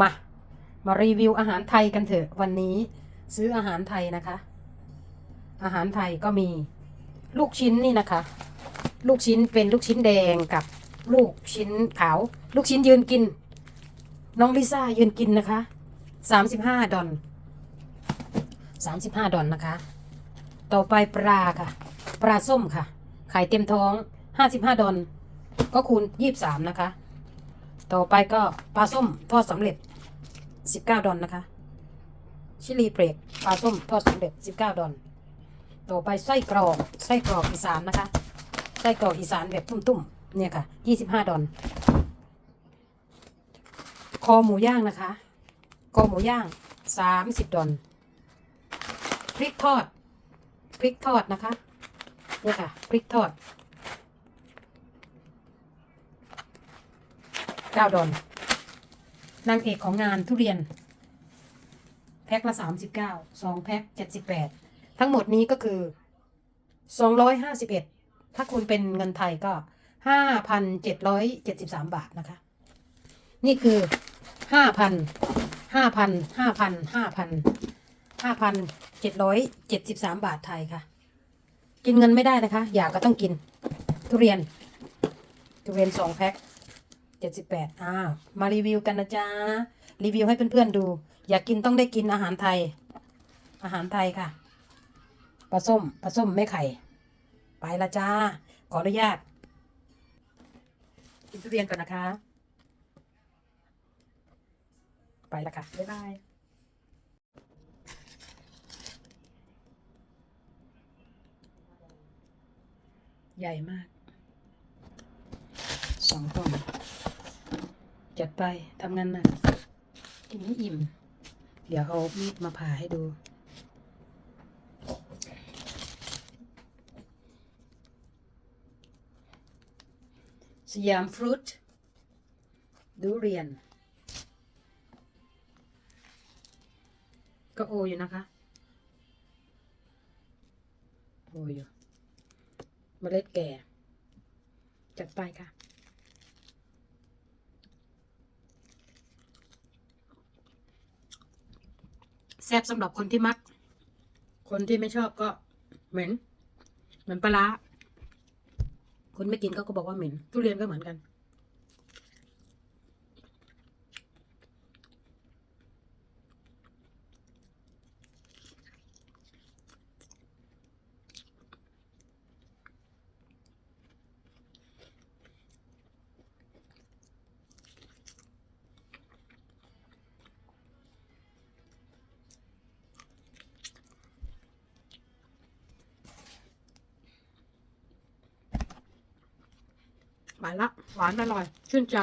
มา มารีวิวอาหารไทยกันเถอะวันนี้ซื้ออาหารไทยนะคะ อาหารไทยก็มีลูกชิ้นนี่นะคะ ลูกชิ้นเป็นลูกชิ้นแดงกับลูกชิ้นขาว ลูกชิ้นยืนกิน น้องลิซ่ายืนกินนะคะสามสิบห้าดอลสามสิบห้าดอลนะคะ ต่อไปปลาค่ะ ปลาส้มค่ะ ขายเต็มท้องห้าสิบห้าดอลก็คูณยี่สิบสามนะคะ ต่อไปก็ปลาส้มทอดสำเร็จสิบเก้าดอลนะคะ ชิลีเบรกปลาส้มทอดสำเร็จสิบเก้าดอลต่อไปไส้กรอกไส้กรอกอีสานนะคะ ไส้กรอกอีสานแบบตุ้มๆ เนี่ยค่ะยี่สิบห้าดอลคอหมูย่างนะคะ คอหมูย่างสามสิบดอลพริกทอด พริกทอดนะคะ เนี่ยค่ะ พริกทอด เก้าดอลนางเอกของงานทุเรียน แพ็คละสามสิบเก้าสองแพ็คเจ็ดสิบแปดทั้งหมดนี้ก็คือสองร้อยห้าสิบเอ็ดถ้าคุณเป็นเงินไทยก็ห้าพันเจ็ดร้อยเจ็ดสิบสามบาทนะคะ นี่คือห้าพันห้าพันห้าพันห้าพันห้าพันเจ็ดร้อยเจ็ดสิบสามบาทไทยค่ะ กินเงินไม่ได้นะคะ อยากก็ต้องกิน ทุเรียน ทุเรียนสองแพ็ค จ็ดสิบแปดอ่ามารีวิวกันนะจ๊ะ รีวิวให้เพื่อนๆดู อยากกินต้องได้กินอาหารไทย อาหารไทยค่ะปลาส้มปลาส้มไม่ไข่ ไปละจ้า ขออนุญาต กินทุเรียนก่อนนะคะ ไปละค่ะ บ๊ายบายใหญ่มากสองต้น จัดไปทำงานหนักกินให้อิ่ม เดี๋ยวเอามีดมาผ่าให้ดู สยามฟรุตดูเรียน ก็โออยู่นะคะ โออยู่เมล็ดแก่ จัดไปค่ะ แซ่บสำหรับคนที่มัก คนที่ไม่ชอบก็เหม็น เหมือนปลาร้าคนไม่กินเขาก็บอกว่าเหม็น ทุเรียนก็เหมือนกัน ไปละ หวานอร่อย ชื่นใจ